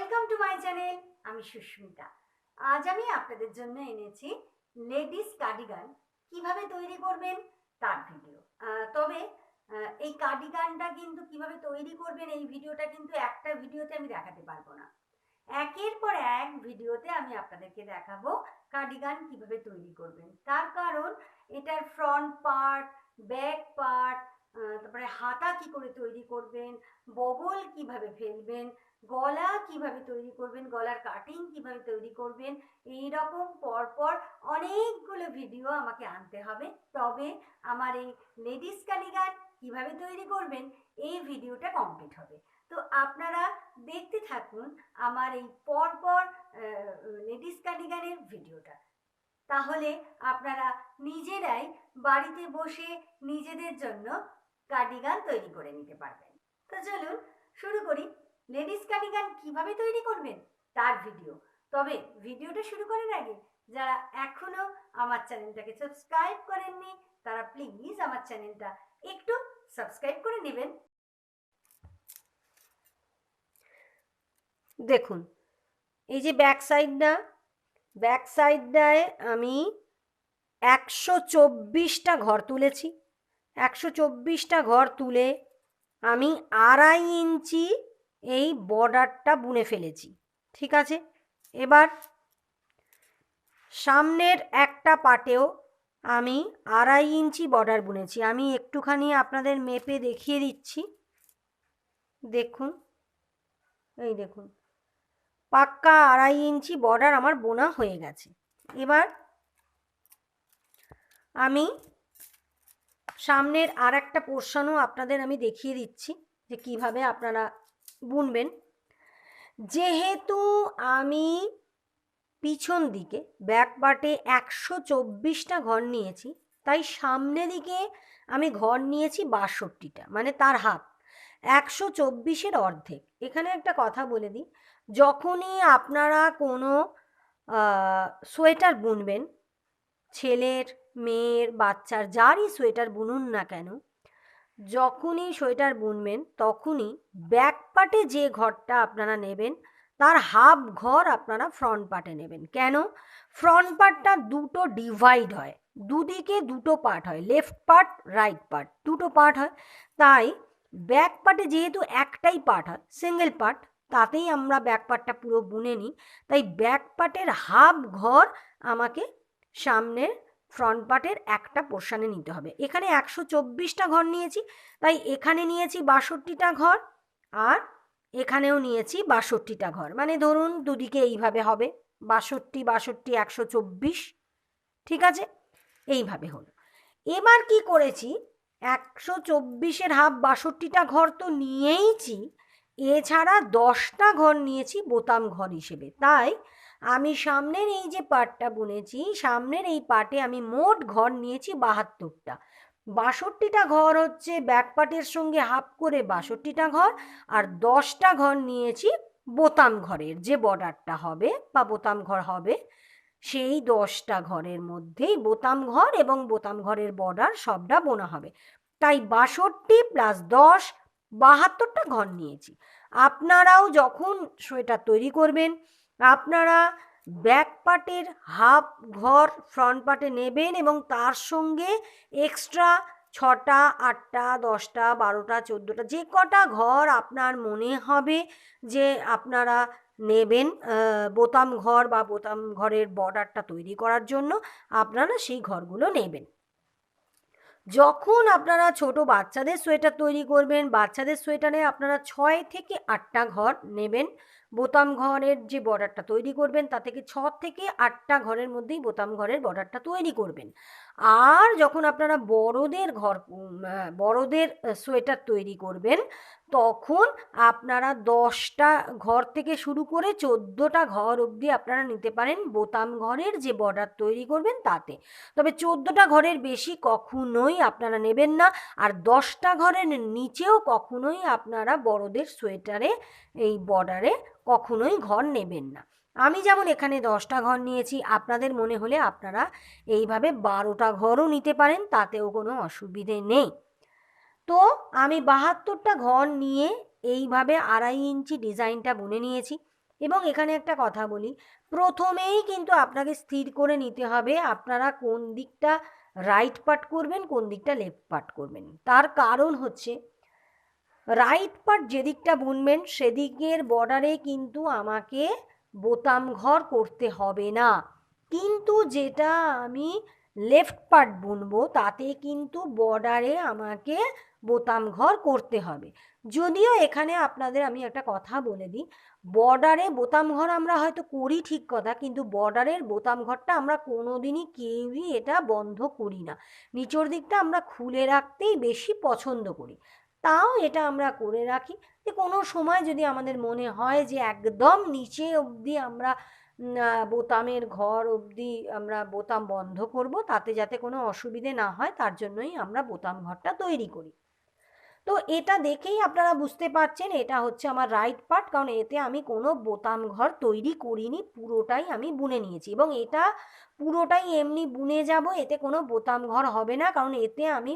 Welcome to my channel, আমি সুস্মিতা। আজ আমি আপনাদের জন্য এনেছি লেডিস কার্ডিগান। কীভাবে তৈরি করবেন? তার ভিডিও। তবে এই কার্ডিগানটা কিন্তু কীভাবে তৈরি করবেন, এই ভিডিওটা কিন্তু একটা ভিডিওতে আমি দেখাতে পারব না। একের পর এক ভিডিওতে আমি আপনাদেরকে দেখাবো কার্ডিগান কীভাবে তৈরি করবেন। তার কারণ, এটার ফ্রন্ট পার্ট ব্যাক পার্ট তারপরে হাতা কি করে তৈরি করবেন, বগল কীভাবে ফেলবেন গলা কীভাবে তৈরি করবেন, গলার কাটিং কীভাবে তৈরি করবেন এই রকম পরপর অনেকগুলো ভিডিও আমাকে আনতে হবে। তবে আমার এই লেডিস কালিগান কীভাবে তৈরি করবেন, এই ভিডিওটা কমপ্লিট হবে। তো আপনারা দেখতে থাকুন আমার এই পরপর লেডিস কালিগানের ভিডিওটা তাহলে আপনারা নিজেরাই বাড়িতে বসে নিজেদের জন্য কার্ডিগান তৈরি করে নিতে পারবেন। তো চলুন শুরু করি। লেডিস কার্ডিগান কীভাবে তৈরি করবেন? তার ভিডিও তবে ভিডিওটা শুরু করার আগে, যারা এখনও আমার চ্যানেলটাকে সাবস্ক্রাইব করেননি, তারা প্লিজ আমার চ্যানেলটা একটু সাবস্ক্রাইব করে নেবেন। দেখুন, এই যে ব্যাক সাইডটা ব্যাক সাইডটায় আমি একশো চব্বিশটা ঘর তুলেছি। একশো চব্বিশটা ঘর তুলে আমি আড়াই ইঞ্চি এই বর্ডারটা বুনে ফেলেছি, ঠিক আছে? এবার সামনের একটা পাটেও আমি আড়াই ইঞ্চি বর্ডার বুনেছি। আমি একটুখানি আপনাদের মেপে দেখিয়ে দিচ্ছি। দেখুন, এই দেখুন, পাক্কা আড়াই ইঞ্চি বর্ডার আমার বোনা হয়ে গেছে। এবার আমি সামনের আর একটা পোর্শনও আপনাদের আমি দেখিয়ে দিচ্ছি যে কীভাবে আপনারা বুনবেন। যেহেতু আমি পিছন দিকে ব্যাক পার্টে একশো চব্বিশটা ঘর নিয়েছি, তাই সামনে দিকে আমি ঘর নিয়েছি বাষট্টিটা মানে তার হাফ একশো চব্বিশের অর্ধেক। এখানে একটা কথা বলে দিই, যখনই আপনারা কোনো সোয়েটার বুনবেন, ছেলের, মেয়ের, বাচ্চার, যারই সোয়েটার বুনুন না কেন যখনই সোয়েটার বুনবেন, তখনই ব্যাক পার্টে যে ঘরটা আপনারা নেবেন, তার হাফ ঘর আপনারা ফ্রন্ট পার্টে নেবেন। কেন? ফ্রন্ট পার্টটা দুটো ডিভাইড হয়। দুদিকে দুটো পার্ট হয়। লেফট পার্ট রাইট পার্ট দুটো পার্ট হয়। তাই ব্যাক পার্টে যেহেতু একটাই পার্ট হয় সিঙ্গেল পার্ট তাতেই আমরা ব্যাক পার্টটা পুরো বুনে নিই। তাই ব্যাক পার্টের হাফ ঘর আমাকে সামনের ফ্রন্ট পার্টের একটা পোর্শানে নিতে হবে। এখানে একশো চব্বিশটা ঘর নিয়েছি, তাই এখানে নিয়েছি বাষট্টিটা ঘর আর এখানেও নিয়েছি বাষট্টিটা ঘর। মানে ধরুন দুদিকে এইভাবে হবে, বাষট্টি বাষট্টি, একশো চব্বিশ, ঠিক আছে? এইভাবে হলো। এবার কি করেছি? একশো চব্বিশের হাফ বাষট্টিটা ঘর তো নিয়েইছি, এছাড়া দশটা ঘর নিয়েছি বোতাম ঘর হিসেবে। তাই আমি সামনের এই যে পাটটা বুনেছি, সামনের এই পাটে আমি মোট ঘর নিয়েছি বাহাত্তরটা। বাষট্টিটা ঘর হচ্ছে ব্যাক পার্টের সঙ্গে হাফ করে বাষট্টিটা ঘর, আর দশটা ঘর নিয়েছি বোতাম ঘরের, যে বর্ডারটা হবে বা বোতাম ঘর হবে, সেই দশটা ঘরের মধ্যেই বোতাম ঘর এবং বোতাম ঘরের বর্ডার সবটা বোনা হবে। তাই বাষট্টি প্লাস দশ, বাহাত্তরটা ঘর নিয়েছি। আপনারাও যখন সোয়েটার তৈরি করবেন আপনারা ব্যাক পার্টের হাফ ঘর ফ্রন্ট পার্টে নেবেন এবং তার সঙ্গে এক্সট্রা ছটা, আটটা, দশটা, বারোটা, চোদ্দোটা যে কটা ঘর আপনার মনে হবে যে আপনারা নেবেন বোতাম ঘর বা বোতাম ঘরের বর্ডারটা তৈরি করার জন্য আপনারা সেই ঘরগুলো নেবেন। যখন আপনারা ছোট বাচ্চাদের সোয়েটার তৈরি করবেন, বাচ্চাদের সোয়েটারে আপনারা ছয় থেকে আটটা ঘর নেবেন। বোতাম ঘরের যে বর্ডারটা তৈরি করবেন, তা থেকে ছ থেকে আটটা ঘরের মধ্যেই বোতাম ঘরের বর্ডারটা তৈরি করবেন। আর যখন আপনারা বড়দের ঘর বড়দের সোয়েটার তৈরি করবেন তখন আপনারা দশটা ঘর থেকে শুরু করে চোদ্দোটা ঘর অবধি আপনারা নিতে পারেন বোতাম ঘরের যে বর্ডার তৈরি করবেন তাতে। তবে চোদ্দোটা ঘরের বেশি কখনোই আপনারা নেবেন না আর দশটা ঘরের নিচেও কখনোই আপনারা বড়দের সোয়েটারে, এই বর্ডারে কখনোই ঘর নেবেন না। আমি যেমন এখানে দশটা ঘর নিয়েছি, আপনাদের মনে হলে আপনারা এইভাবে বারোটা ঘরও নিতে পারেন, তাতেও কোনো অসুবিধে নেই। তো আমি বাহাত্তরটা ঘর নিয়ে এইভাবে আড়াই ইঞ্চি ডিজাইনটা বুনে নিয়েছি। এবং এখানে একটা কথা বলি, প্রথমেই কিন্তু আপনাকে স্থির করে নিতে হবে আপনারা কোন দিকটা রাইট পার্ট করবেন, কোন দিকটা লেফট পার্ট করবেন। তার কারণ হচ্ছে রাইট পার্ট যেদিকটা বুনবেন সেদিকের বর্ডারে কিন্তু আমাকে বোতাম ঘর করতে হবে না। কিন্তু যেটা আমি লেফট পার্ট বুনবো তাতে কিন্তু বর্ডারে আমাকে বোতাম ঘর করতে হবে। যদিও এখানে আপনাদের আমি একটা কথা বলে দিই বর্ডারে বোতাম ঘর আমরা হয়তো করি ঠিক কথা, কিন্তু বর্ডারের বোতাম ঘরটা আমরা কোনো দিনই কেউই এটা বন্ধ করি না। নিচের দিকটা আমরা খুলে রাখতেই বেশি পছন্দ করি। তাও এটা আমরা করে রাখি যে কোনো সময় যদি আমাদের মনে হয় যে একদম নিচে অবধি আমরা বোতামের ঘর অবধি আমরা বোতাম বন্ধ করব, তাতে যাতে কোনো অসুবিধে না হয়, তার জন্যই আমরা বোতাম ঘরটা তৈরি করি। তো এটা দেখেই আপনারা বুঝতে পারছেন এটা হচ্ছে আমার রাইট পার্ট কারণ এতে আমি কোনো বোতাম ঘর তৈরি করিনি, পুরোটাই আমি বুনে নিয়েছি এবং এটা পুরোটাই এমনি বুনে যাব, এতে কোনো বোতাম ঘর হবে না, কারণ এতে আমি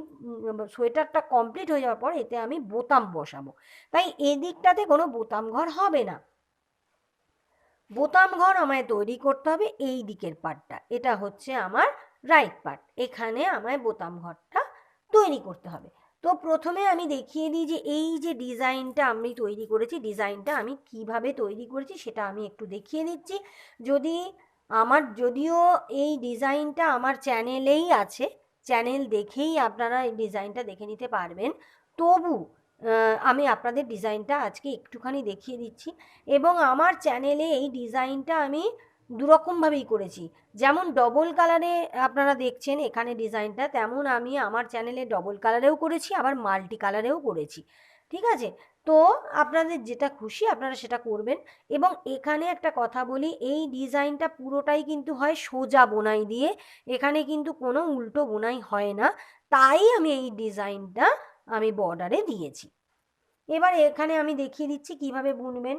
সোয়েটারটা কমপ্লিট হয়ে যাওয়ার পর এতে আমি বোতাম বসাবো। তাই এদিকটাতে কোনো বোতাম ঘর হবে না। বোতাম ঘর আমায় তৈরি করতে হবে এই দিকের পার্টটা এটা হচ্ছে আমার রাইট পার্ট এখানে আমায় বোতাম ঘরটা তৈরি করতে হবে। তো প্রথমে আমি দেখিয়ে দিই যে এই যে ডিজাইনটা আমি তৈরি করেছি, ডিজাইনটা আমি কীভাবে তৈরি করেছি সেটা আমি একটু দেখিয়ে দিচ্ছি। যদি আমার, যদিও এই ডিজাইনটা আমার চ্যানেলেই আছে, চ্যানেল দেখেই আপনারা এই ডিজাইনটা দেখে নিতে পারবেন। তবু আমি আপনাদের ডিজাইনটা আজকে একটুখানি দেখিয়ে দিচ্ছি এবং আমার চ্যানেলে এই ডিজাইনটা আমি দুরকমভাবেই করেছি। যেমন ডবল কালারে আপনারা দেখছেন এখানে ডিজাইনটা তেমন আমি আমার চ্যানেলে ডবল কালারেও করেছি, আবার মাল্টি কালারেও করেছি। ঠিক আছে? তো আপনাদের যেটা খুশি আপনারা সেটা করবেন। এবং এখানে একটা কথা বলি, এই ডিজাইনটা পুরোটাই কিন্তু হয় সোজা বোনাই দিয়ে, এখানে কিন্তু কোনো উল্টো বোনাই হয় না। তাই আমি এই ডিজাইনটা আমি বর্ডারে দিয়েছি। এবার এখানে আমি দেখিয়ে দিচ্ছি কীভাবে বুনবেন।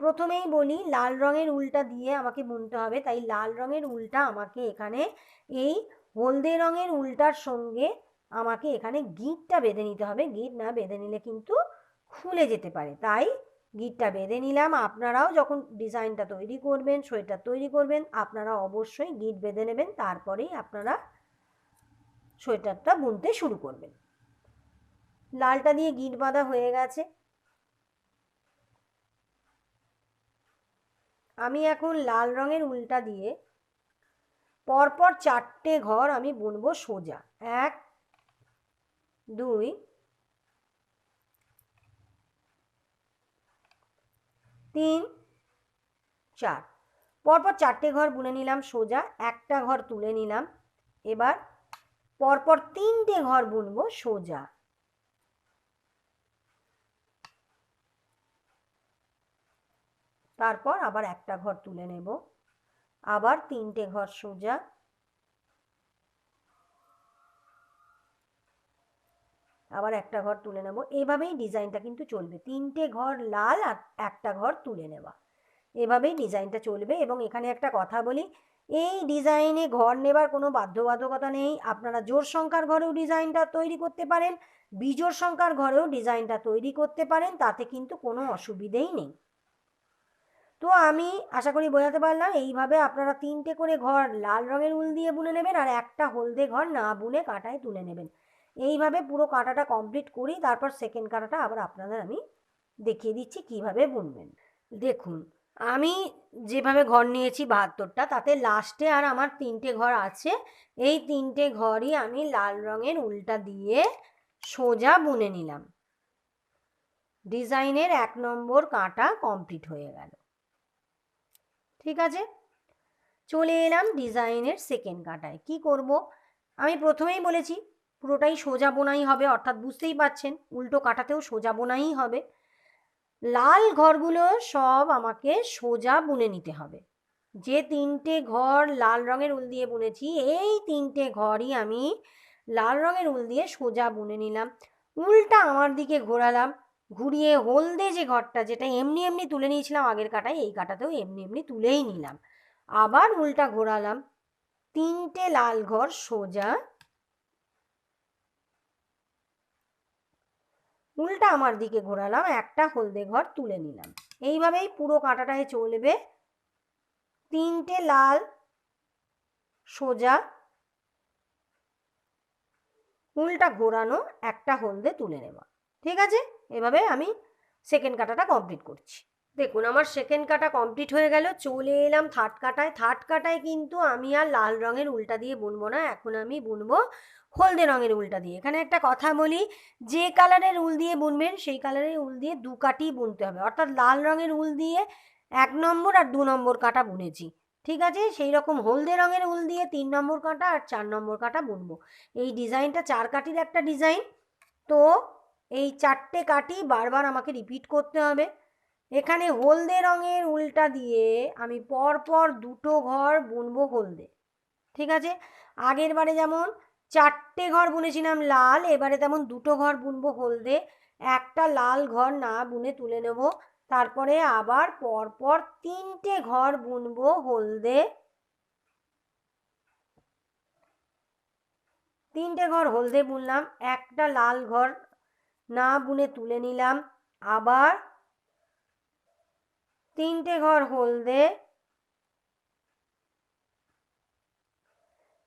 প্রথমেই বলি, লাল রঙের উলটা দিয়ে আমাকে বুনতে হবে। তাই লাল রঙের উলটা আমাকে এখানে, এই হলদে রঙের উলটার সঙ্গে আমাকে এখানে গিটটা বেঁধে নিতে হবে। গিট না বেঁধে নিলে কিন্তু খুলে যেতে পারে। তাই গিটটা বেঁধে নিলাম। আপনারাও যখন ডিজাইনটা তৈরি করবেন, সোয়েটার তৈরি করবেন, আপনারা অবশ্যই গিট বেঁধে নেবেন। তারপরেই আপনারা সোয়েটারটা বুনতে শুরু করবেন। লালটা দিয়ে গিট বাঁধা হয়ে গেছে। আমি এখন লাল রঙের উল্টা দিয়ে পরপর চারটে ঘর আমি বুনবো সোজা। এক, দুই, তিন, চার। পরপর চারটে ঘর বুনে নিলাম সোজা, একটা ঘর তুলে নিলাম। এবার পরপর তিনটে ঘর বুনবো সোজা। তারপর আবার একটা ঘর তুলে নেব। আবার তিনটে ঘর সোজা। আবার একটা ঘর তুলে নেব। এভাবেই ডিজাইনটা কিন্তু চলবে। তিনটে ঘর লাল আর একটা ঘর তুলে নেওয়া। এভাবেই ডিজাইনটা চলবে এবং এখানে একটা কথা বলি, এই ডিজাইনে ঘর নেবার কোনো বাধ্যবাধকতা নেই। আপনারা জোর সংখ্যার ঘরেও ডিজাইনটা তৈরি করতে পারেন বিজোর সংখ্যার ঘরেও ডিজাইনটা তৈরি করতে পারেন, তাতে কিন্তু কোনো অসুবিধেই নেই। তো আমি আশা করি বোঝাতে পারলাম, এইভাবে আপনারা তিনটে করে ঘর লাল রঙের উল দিয়ে বুনে নেবেন আর একটা হলদে ঘর না বুনে কাটায় তুলে নেবেন। এইভাবে পুরো কাটাটা কমপ্লিট করি তারপর সেকেন্ড কাটাটা আবার আপনাদের আমি দেখিয়ে দিচ্ছি কীভাবে বুনবেন। দেখুন, আমি যেভাবে ঘর নিয়েছি বাহাত্তরটা, তাতে লাস্টে আর আমার তিনটে ঘর আছে। এই তিনটে ঘরই আমি লাল রঙের উল্টা দিয়ে সোজা বুনে নিলাম। ডিজাইনের এক নম্বর কাটা কমপ্লিট হয়ে গেল। ঠিক আছে? চলে এলাম ডিজাইনের সেকেন্ড কাটায়। কি করব? আমি প্রথমেই বলেছি, পুরোটাই সোজা বোনাই হবে, অর্থাৎ বুঝতেই পাচ্ছেন উল্টো কাটাতেও সোজা বোনাই হবে। লাল ঘরগুলো সব আমাকে সোজা বুনে নিতে হবে। যে তিনটে ঘর লাল রঙের উল দিয়ে বুনেছি, এই তিনটে ঘরই আমি লাল রঙের উল দিয়ে সোজা বুনে নিলাম। উলটা আমার দিকে ঘোরালাম। ঘুরিয়ে হলদে যে ঘরটা, যেটা এমনি এমনি তুলে নিয়েছিলাম আগের কাটায়, এই কাটাতেও এমনি এমনি তুলেই নিলাম। আবার উল্টা ঘোরালাম। তিনটে লাল ঘর সোজা। উল্টা আমার দিকে ঘোরালাম, একটা হলদে ঘর তুলে নিলাম। এইভাবেই পুরো কাঁটাটায় চলবে। তিনটে লাল সোজা। উল্টা ঘোরানো, একটা হলদে তুলে নেওয়া ঠিক আছে? এভাবে আমি সেকেন্ড কাটাটা কমপ্লিট করছি। দেখুন, আমার সেকেন্ড কাটা কমপ্লিট হয়ে গেল, চলে এলাম থার্ড কাটায়। থার্ড কাটায় কিন্তু আমি আর লাল রঙের উল্টা দিয়ে বুনবো না, এখন আমি বুনবো হলদে রঙের উল্টা দিয়ে। এখানে একটা কথা বলি, যে কালারের উল দিয়ে বুনবেন, সেই কালারের উল দিয়ে দু কাটি বুনতে হবে। অর্থাৎ লাল রঙের উল দিয়ে এক নম্বর আর দু নম্বর কাটা বুনেছি। ঠিক আছে? সেই রকম হলদে রঙের উল দিয়ে তিন নম্বর কাটা আর চার নম্বর কাটা বুনবো। এই ডিজাইনটা চার কাটির একটা ডিজাইন তো এই চারটে কাটি বারবার আমাকে রিপিট করতে হবে। এখানে হলদে রঙের উল্টা দিয়ে আমি পর পর দুটো ঘর বুনবো হলদে, ঠিক আছে? আগের বারে যেমন চারটে ঘর বুনেছিলাম লাল, এবারে তেমন দুটো ঘর বুনবো হলদে। একটা লাল ঘর না বুনে তুলে নেব, তারপরে আবার পর পর তিনটে ঘর বুনবো হলদে। তিনটে ঘর হলদে বুনলাম, একটা লাল ঘর না বুনে তুলে নিলাম। আবার তিনটে ঘর হলদে,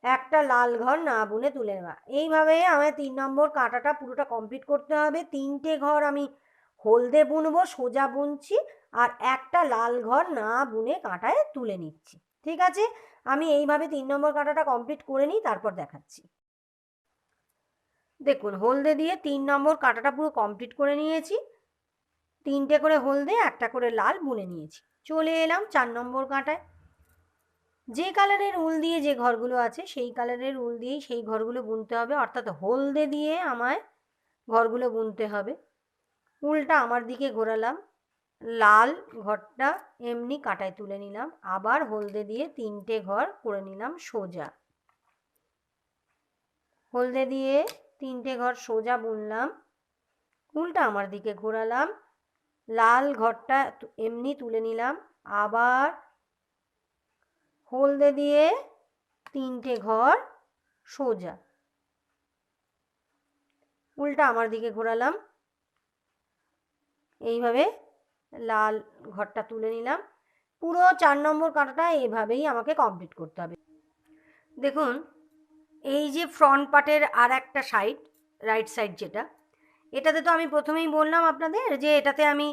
একটা লাল ঘর না বুনে তুলে নেওয়া। এইভাবে আমায় তিন নম্বর কাঁটাটা পুরোটা কমপ্লিট করতে হবে। তিনটে ঘর আমি হলদে বুনবো, সোজা বুনছি, আর একটা লাল ঘর না বুনে কাঁটায় তুলে নিচ্ছি। ঠিক আছে? আমি এইভাবে তিন নম্বর কাঁটাটা কমপ্লিট করে নিই, তারপর দেখাচ্ছি। দেখুন, হলদে দিয়ে তিন নম্বর কাঁটাটা পুরো কমপ্লিট করে নিয়েছি। তিনটে করে হলদে, একটা করে লাল বুনে নিয়েছি। চলে এলাম চার নম্বর কাঁটায়। যে কালারের উল দিয়ে যে ঘরগুলো আছে, সেই কালারের উল দিয়েই সেই ঘরগুলো বুনতে হবে। অর্থাৎ হলদে দিয়ে আমায় ঘরগুলো বুনতে হবে। উলটা আমার দিকে ঘোরালাম। লাল ঘরটা এমনি কাটায় তুলে নিলাম। আবার হলদে দিয়ে তিনটে ঘর করে নিলাম সোজা। হলদে দিয়ে তিনটে ঘর সোজা বুনলাম, উলটা আমার দিকে ঘোরালাম, লাল ঘরটা এমনি তুলে নিলাম, আবার হলদে দিয়ে তিনটে ঘর সোজা। উল্টা আমার দিকে ঘোরালাম, এইভাবে লাল ঘরটা তুলে নিলাম, পুরো চার নম্বর কাঁটাটা এভাবেই আমাকে কমপ্লিট করতে হবে। দেখুন এই যে ফ্রন্ট পার্টের আর একটা সাইড রাইট সাইড যেটা, এটাতে তো আমি প্রথমেই বললাম আপনাদের যে এটাতে আমি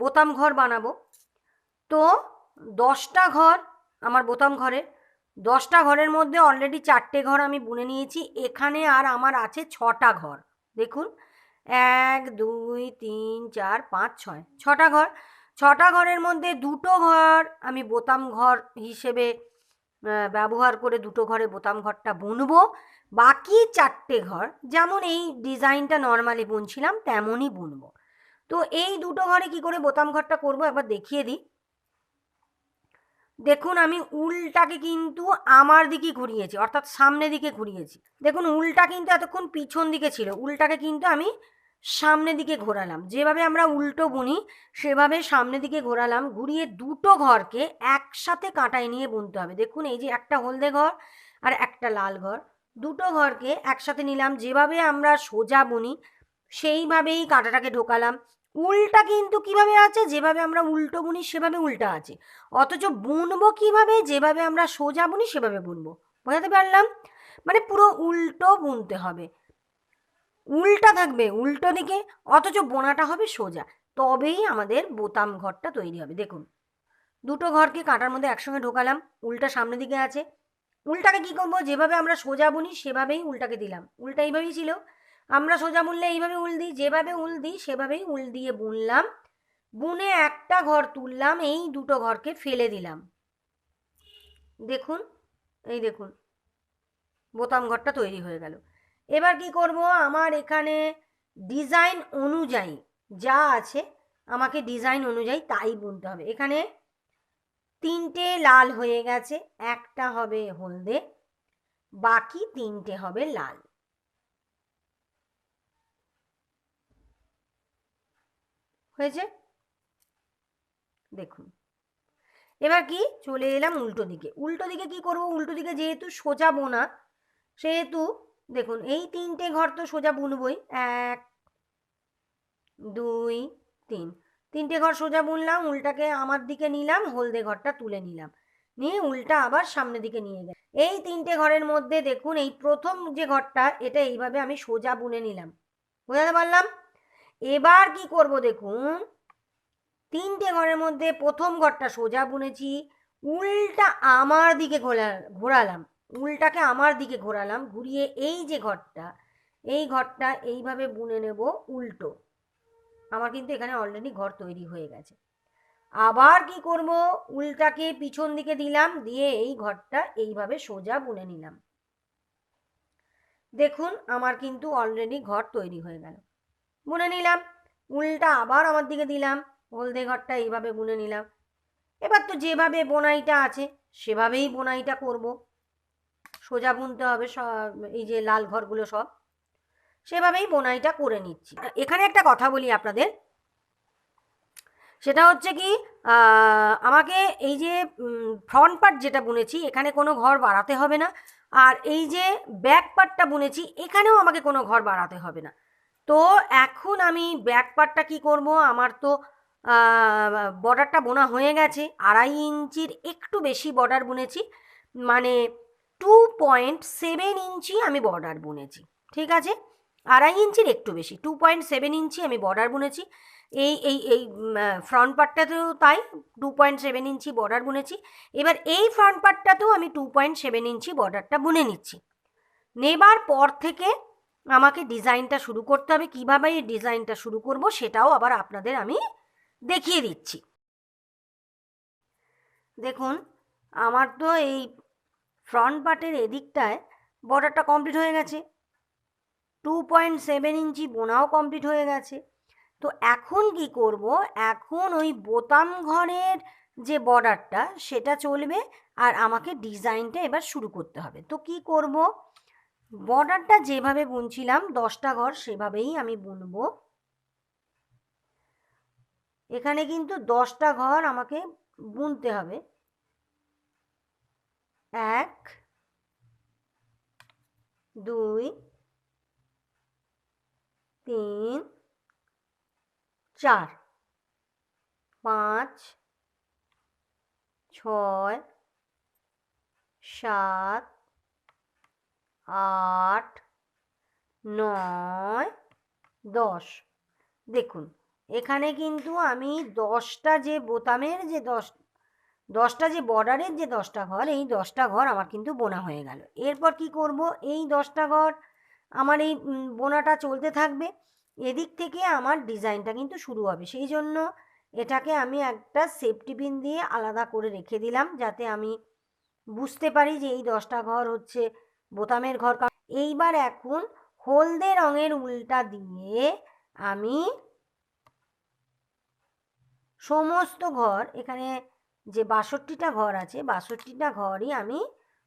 বোতাম ঘর বানাবো। তো দশটা ঘর আমার বোতাম ঘরে দশটা ঘরের মধ্যে অলরেডি চারটে ঘর আমি বুনে নিয়েছি। এখানে আর আমার আছে ছটা ঘর। দেখুন, এক, দুই, তিন, চার, পাঁচ, ছয়, ছটা ঘর। ছটা ঘরের মধ্যে দুটো ঘর আমি বোতাম ঘর হিসেবে ব্যবহার করে দুটো ঘরে বোতাম ঘরটা বুনবো। বাকি চারটে ঘর, যেমন এই ডিজাইনটা নর্মালি বুনছিলাম, তেমনই বুনবো। তো এই দুটো ঘরে কি করে বোতাম ঘরটা করব একবার দেখিয়ে দিই। দেখুন, আমি উলটাকে কিন্তু আমার দিকে ঘুরিয়েছি, অর্থাৎ সামনে দিকে ঘুরিয়েছি। দেখুন, উলটা কিন্তু এতক্ষণ পিছন দিকে ছিল, উলটাকে কিন্তু আমি সামনে দিকে ঘোরালাম। যেভাবে আমরা উল্টো বুনি, সেভাবে সামনে দিকে ঘোরালাম। ঘুরিয়ে দুটো ঘরকে একসাথে কাঁটায় নিয়ে বুনতে হবে। দেখুন, এই যে একটা হলদে ঘর আর একটা লাল ঘর। দুটো ঘরকে একসাথে নিলাম। যেভাবে আমরা সোজা বুনি, সেইভাবেই কাঁটাটাকে ঢোকালাম। উল্টা কিন্তু কীভাবে আছে? যেভাবে আমরা উল্টো বুনি, সেভাবে উল্টা আছে। অথচ বুনবো কীভাবে? যেভাবে আমরা সোজা বুনি, সেভাবে বুনবো। বোঝাতে পারলাম? মানে পুরো উল্টো বুনতে হবে। উল্টা থাকবে, উল্টো দিকে অথচ বোনাটা হবে সোজা। তবেই আমাদের বোতাম ঘরটা তৈরি হবে। দেখুন, দুটো ঘরকে কাঁটার মধ্যে একসঙ্গে ঢোকালাম, উল্টা সামনের দিকে আছে। উল্টাকে কী করব? যেভাবে আমরা সোজা বুনি, সেভাবেই উল্টাকে দিলাম। উল্টা এইভাবেই ছিল। আমরা সোজা বুনলে এইভাবে উল দিই, যেভাবে উল দিই, সেভাবেই উল দিয়ে বুনলাম। বুনে একটা ঘর তুললাম, এই দুটো ঘরকে ফেলে দিলাম। দেখুন, এই দেখুন, বোতাম ঘরটা তৈরি হয়ে গেল। এবার কি করব? আমার এখানে ডিজাইন অনুযায়ী যা আছে, আমাকে ডিজাইন অনুযায়ী তাই বুনতে হবে। এখানে তিনটে লাল হয়ে গেছে, একটা হবে হলদে, বাকি তিনটে হবে লাল। হয়েছে? দেখুন। এবার কি? চলে এলাম উল্টো দিকে। উল্টো দিকে কি করব? উল্টো দিকে যেহেতু সোজা বোনা, সেহেতু দেখুন, এই তিনটে ঘর তো সোজা বুনবই। এক, দুই, তিন। তিনটে ঘর সোজা বুনলাম, উল্টাকে আমার দিকে নিলাম, হলদে ঘরটা তুলে নিলাম। নিয়ে উল্টা আবার সামনের দিকে নিয়ে গেলাম। এই তিনটে ঘরের মধ্যে দেখুন, এই প্রথম যে ঘরটা, এটা এইভাবে আমি সোজা বুনে নিলাম। বোঝাতে পারলাম? এবার কি করব দেখুন, তিনটে ঘরের মধ্যে প্রথম ঘরটা সোজা বুনেছি, উল্টা আমার দিকে ঘোরা ঘোরালাম। উল্টাকে আমার দিকে ঘোরালাম, ঘুরিয়ে এই যে ঘরটা, এই ঘরটা এইভাবে বুনে নেব উল্টো। আমার কিন্তু এখানে অলরেডি ঘর তৈরি হয়ে গেছে। আবার কি করব? উল্টাকে পিছন দিকে দিলাম, দিয়ে এই ঘরটা এইভাবে সোজা বুনে নিলাম। দেখুন, আমার কিন্তু অলরেডি ঘর তৈরি হয়ে গেল। বুনে নিলাম, উল্টা আবার আমার দিকে দিলাম, হলদে ঘরটা এইভাবে বুনে নিলাম। এবার তো যেভাবে বোনাইটা আছে, সেভাবেই বোনাইটা করব। সোজা বুনতে হবে এই যে লাল ঘরগুলো সব। সেভাবেই বোনাইটা করে নিচ্ছি। এখানে একটা কথা বলি আপনাদের। সেটা হচ্ছে কি আমাকে এই যে ফ্রন্ট পার্ট যেটা বুনেছি, এখানে কোনো ঘর বাড়াতে হবে না। আর এই যে ব্যাক পার্টটা বুনেছি, এখানেও আমাকে কোনো ঘর বাড়াতে হবে না। তো এখন আমি ব্যাক পার্টটা কী করব? আমার তো বর্ডারটা বোনা হয়ে গেছে। আড়াই ইঞ্চির একটু বেশি বর্ডার বুনেছি। মানে টু পয়েন্ট সেভেন ইঞ্চি আমি বর্ডার বুনেছি, ঠিক আছে? আড়াই ইঞ্চির একটু বেশি টু পয়েন্ট সেভেন ইঞ্চি আমি বর্ডার বুনেছি। এই এই এই ফ্রন্ট পার্টটাতেও তাই two point seven inch border বুনেছি। এবার এই ফ্রন্ট পার্টটাতেও আমি টু পয়েন্ট সেভেন ইঞ্চি বর্ডারটা বুনে নিচ্ছি। নেবার পর থেকে আমাকে ডিজাইনটা শুরু করতে হবে, কীভাবে এই ডিজাইনটা শুরু করব সেটাও আবার আপনাদের আমি দেখিয়ে দিচ্ছি। দেখুন, আমার তো এই ফ্রন্ট পার্টের এদিকটায় বর্ডারটা কমপ্লিট হয়ে গেছে। টু পয়েন্ট সেভেন ইঞ্চি বোনাও কমপ্লিট হয়ে গেছে। তো এখন কি করব? এখন ওই বোতাম ঘরের যে বর্ডারটা সেটা চলবে আর আমাকে ডিজাইনটা এবার শুরু করতে হবে। তো কি করব? বর্ডারটা যেভাবে বুনছিলাম, দশটা ঘর সেভাবেই আমি বুনবো। এখানে কিন্তু দশটা ঘর আমাকে বুনতে হবে। এক, দুই, তিন, চার, পাঁচ, ছয়, সাত, আট, নয়, দশ। দেখুন, এখানে কিন্তু আমি দশটা যে বোতামের যে দশ দশটা যে বর্ডারের যে দশটা ঘর, এই দশটা ঘর আমার কিন্তু বোনা হয়ে গেল। এরপর কি করব? এই দশটা ঘর আমার এই বোনাটা চলতে থাকবে। এদিক থেকে আমার ডিজাইনটা কিন্তু শুরু হবে। সেই জন্য এটাকে আমি একটা সেফটি পিন দিয়ে আলাদা করে রেখে দিলাম, যাতে আমি বুঝতে পারি যে এই দশটা ঘর হচ্ছে বোতামের ঘর। এইবার এখন হলদে রঙের উল্টা দিয়ে আমি সমস্ত ঘর, এখানে যে বাষট্টিটা ঘর আছে, বাষট্টিটা ঘরই আমি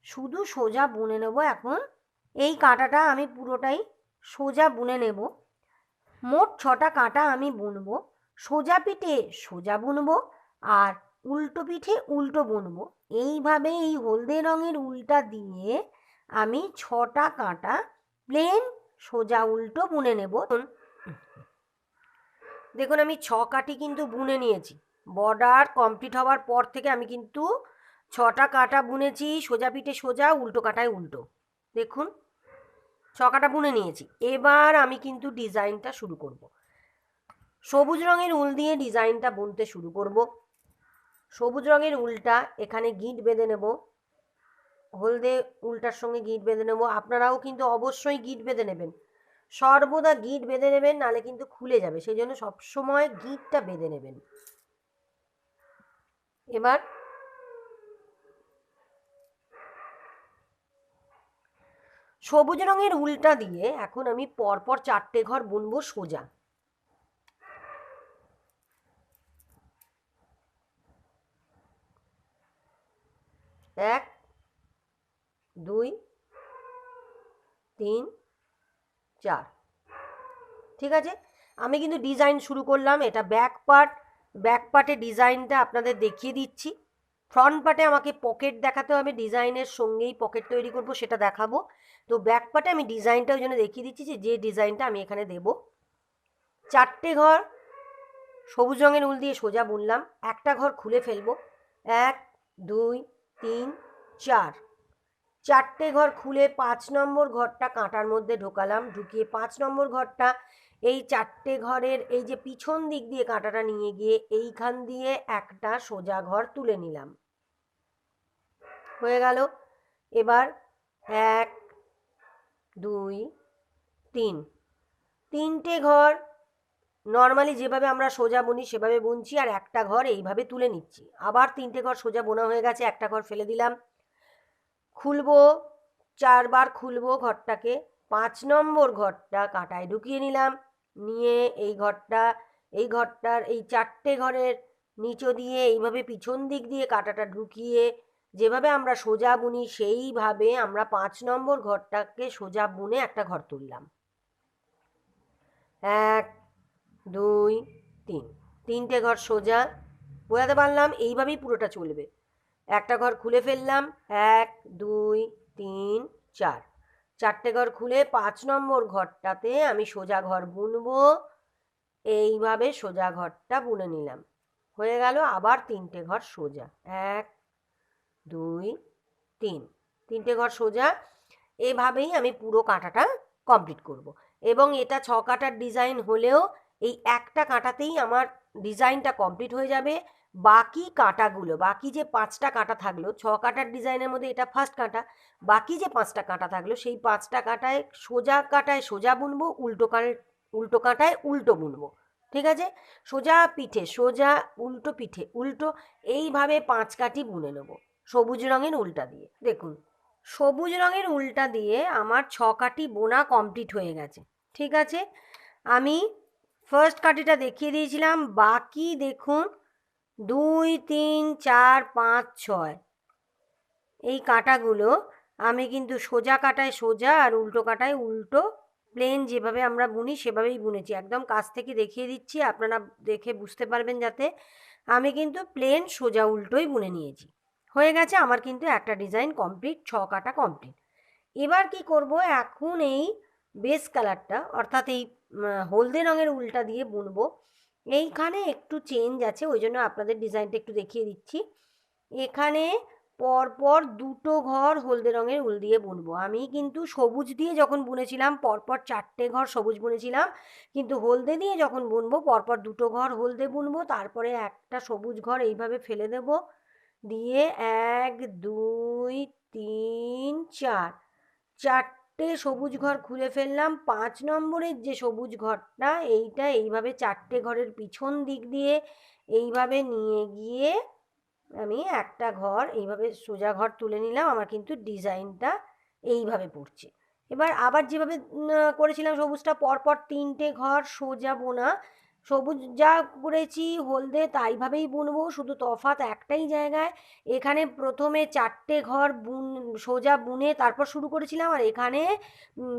শুধু সোজা বুনে নেব এখন। এই কাঁটাটা আমি পুরোটাই সোজা বুনে নেব। মোট ছটা কাঁটা আমি বুনবো। সোজা পিঠে সোজা বুনবো আর উল্টো পিঠে উল্টো বুনবো। এইভাবে এই হলদে রঙের উল্টা দিয়ে আমি ছটা কাঁটা প্লেন সোজা উল্টো বুনে নেব। দেখুন আমি ছ কাঠি কিন্তু বুনে নিয়েছি। বর্ডার কমপ্লিট হওয়ার পর থেকে আমি কিন্তু ছটা কাটা বুনেছি, সোজা পিঠে সোজা, উল্টো কাটায় উল্টো। দেখুন, ছ কাটা বুনে নিয়েছি। এবার আমি কিন্তু ডিজাইনটা শুরু করব। সবুজ রঙের উল দিয়ে ডিজাইনটা বুনতে শুরু করব। সবুজ রঙের উলটা এখানে গিঁট বেঁধে নেব। হলদে উলটার সঙ্গে গিট বেঁধে নেব। আপনারাও কিন্তু অবশ্যই গিট বেঁধে নেবেন। সর্বদা গিট বেঁধে নেবেন, নালে কিন্তু খুলে যাবে। সেই জন্য সবসময় গিটটা বেঁধে নেবেন। এবার সবুজ রঙের উলটা দিয়ে এখন আমি পরপর চারটে ঘর বুনবো সোজা। এক, দুই, তিন, চার। ঠিক আছে? আমি কিন্তু ডিজাইন শুরু করলাম, এটা ব্যাক পার্ট ব্যাক পার্টে ডিজাইনটা আপনাদের দেখিয়ে দিচ্ছি। ফ্রন্ট পার্টে আমাকে পকেট দেখাতে হবে ডিজাইনের সঙ্গেই পকেট তৈরি করব, সেটা দেখাবো। তো ব্যাক পার্টে আমি ডিজাইনটা ওই জন্য দেখিয়ে দিচ্ছি যে যে ডিজাইনটা আমি এখানে দেব। চারটে ঘর, সবুজ রঙের উল দিয়ে সোজা বুনলাম। একটা ঘর খুলে ফেলব। এক, দুই, তিন, চার। চারটে ঘর খুলে পাঁচ নম্বর ঘরটা কাঁটার মধ্যে ঢোকালাম। ঢুকিয়ে পাঁচ নম্বর ঘরটা এই চারটে ঘরের এই যে পিছন দিক দিয়ে কাঁটাটা নিয়ে গিয়ে এইখান দিয়ে একটা সোজা ঘর তুলে নিলাম। হয়ে গেল। এবার এক, দুই, তিন। তিনটে ঘর নর্মালি যেভাবে আমরা সোজা বুনি সেভাবে বুনছি আর একটা ঘর এইভাবে তুলে নিচ্ছি। আবার তিনটে ঘর সোজা বোনা হয়ে গেছে, একটা ঘর ফেলে দিলাম। খুলবো, চারবার খুলবো ঘরটাকে, পাঁচ নম্বর ঘরটা কাঁটায় ঢুকিয়ে নিলাম। নিয়ে এই ঘরটা, এই ঘরটার, এই চারটে ঘরের নিচো দিয়ে এইভাবে পিছন দিক দিয়ে কাঁটাটা ঢুকিয়ে যেভাবে আমরা সোজা বুনি, সেইভাবে আমরা পাঁচ নম্বর ঘরটাকে সোজা বুনে একটা ঘর তুললাম। এক, দুই, তিন। তিনটে ঘর সোজা বোঝাতে পারলাম, এইভাবেই পুরোটা চলবে। একটা ঘর খুলে ফেললাম। এক, দুই, তিন, চার। চারটে ঘর খুলে পাঁচ নম্বর ঘরটাতে আমি সোজা ঘর বুনবো। এইভাবে সোজা ঘরটা বুনে নিলাম। হয়ে গেল আবার তিনটে ঘর সোজা। এক, দুই, তিন। তিনটে ঘর সোজা। এভাবেই আমি পুরো কাঁটাটা কমপ্লিট করব। এবং এটা ছ কাটার ডিজাইন হলেও এই একটা কাঁটাতেই আমার ডিজাইনটা কমপ্লিট হয়ে যাবে। বাকি কাঁটাগুলো, বাকি যে পাঁচটা কাঁটা থাকল, ছ কাটার ডিজাইনের মধ্যে এটা ফার্স্ট কাঁটা, বাকি যে পাঁচটা কাঁটা থাকল, সেই পাঁচটা কাঁটায় সোজা কাঁটায় সোজা বুনবো, উল্টো কাঁটায় উল্টো কাঁটায় উল্টো বুনবো, ঠিক আছে? সোজা পিঠে, সোজা উল্টো পিঠে, উল্টো, এইভাবে পাঁচ কাঠি বুনে নেব, সবুজ রঙের উল্টা দিয়ে, দেখুন, সবুজ রঙের উল্টা দিয়ে আমার ছ কাঠি বোনা কমপ্লিট হয়ে গেছে, ঠিক আছে? আমি ফার্স্ট কাঠিটা দেখিয়ে দিয়েছিলাম, বাকি দেখুন দুই, তিন, চার, পাঁচ, ছয়। এই কাঁটাগুলো আমি কিন্তু সোজা কাটায় সোজা আর উল্টো কাটায় উল্টো প্লেন যেভাবে আমরা বুনি সেভাবেই বুনেছি। একদম কাছ থেকে দেখিয়ে দিচ্ছি, আপনারা দেখে বুঝতে পারবেন যাতে আমি কিন্তু প্লেন সোজা উল্টোই বুনে নিয়েছি। হয়ে গেছে আমার কিন্তু একটা ডিজাইন কমপ্লিট ছ কাটা কমপ্লিট এবার কি করব? এখন এই বেস কালারটা অর্থাৎ এই হলদে রঙের উলটা দিয়ে বুনবো। এইখানে একটু চেঞ্জ আছে ওই জন্য আপনাদের ডিজাইনটা একটু দেখিয়ে দিচ্ছি। এখানে পরপর দুটো ঘর হলদে রঙের উল দিয়ে বুনবো। আমি কিন্তু সবুজ দিয়ে যখন বুনেছিলাম, পরপর চারটে ঘর সবুজ বুনেছিলাম, কিন্তু হলদে দিয়ে যখন বুনবো, পরপর দুটো ঘর হলদে বুনবো, তারপরে একটা সবুজ ঘর এইভাবে ফেলে দেব। দিয়ে এক, দুই, তিন, চার চারটে সবুজ ঘর খুলে ফেললাম। পাঁচ নম্বরের যে সবুজ ঘরটা, এইটা এইভাবে চারটে ঘরের পিছন দিক দিয়ে এইভাবে নিয়ে গিয়ে আমি একটা ঘর, এইভাবে সোজা ঘর তুলে নিলাম। আমার কিন্তু ডিজাইনটা এইভাবে পড়ছে। এবার আবার যেভাবে করেছিলাম সবুজটা, পরপর তিনটে ঘর সোজা বোনা। সবুজ যা করেছি, হলদে তাইভাবেই বুনবো। শুধু তফাৎ একটাই জায়গায়। এখানে প্রথমে চারটে ঘর বুন, সোজা বুনে তারপর শুরু করেছিলাম। আর এখানে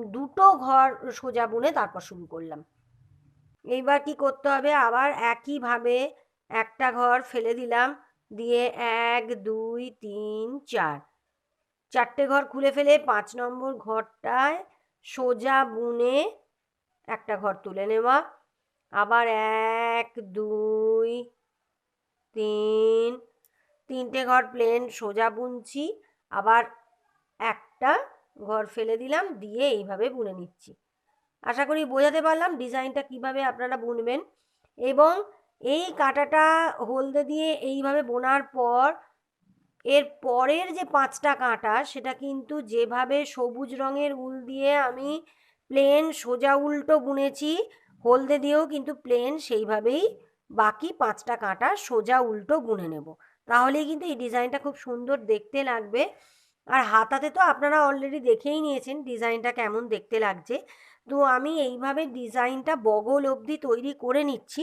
দুটো ঘর সোজা বুনে তারপর শুরু করলাম। এইবার কি করতে হবে? আবার একইভাবে একটা ঘর ফেলে দিলাম। দিয়ে এক, দুই, তিন, চার। চারটে ঘর খুলে ফেলে পাঁচ নম্বর ঘরটায় সোজা বুনে একটা ঘর তুলে নেওয়া। আবার এক, দুই, তিন, তিনটে ঘর প্লেন সোজা বুনছি, আবার একটা ঘর ফেলে দিলাম, দিয়ে এইভাবে বুনে নিচ্ছি। আশা করি বোঝাতে পারলাম ডিজাইনটা কীভাবে আপনারা বুনবেন। এবং এই কাঁটাটা হলদে দিয়ে এইভাবে বোনার পর, এর পরের যে পাঁচটা কাঁটা, সেটা কিন্তু যেভাবে সবুজ রঙের উল দিয়ে আমি প্লেন সোজা উল্টো বুনেছি হলদে দিয়েও কিন্তু প্লেন সেইভাবেই বাকি পাঁচটা কাঁটা সোজা উল্টো বুনে নেব। তাহলেই কিন্তু এই ডিজাইনটা খুব সুন্দর দেখতে লাগবে। আর হাতাতে তো আপনারা অলরেডি দেখেই নিয়েছেন ডিজাইনটা কেমন দেখতে লাগছে। তো আমি এইভাবে ডিজাইনটা বগল অবধি তৈরি করে নিচ্ছি।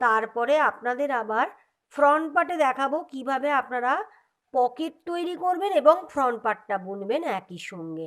তারপরে আপনাদের আবার ফ্রন্ট পার্টে দেখাবো কীভাবে আপনারা পকেট তৈরি করবেন এবং ফ্রন্ট পার্টটা বুনবেন একই সঙ্গে।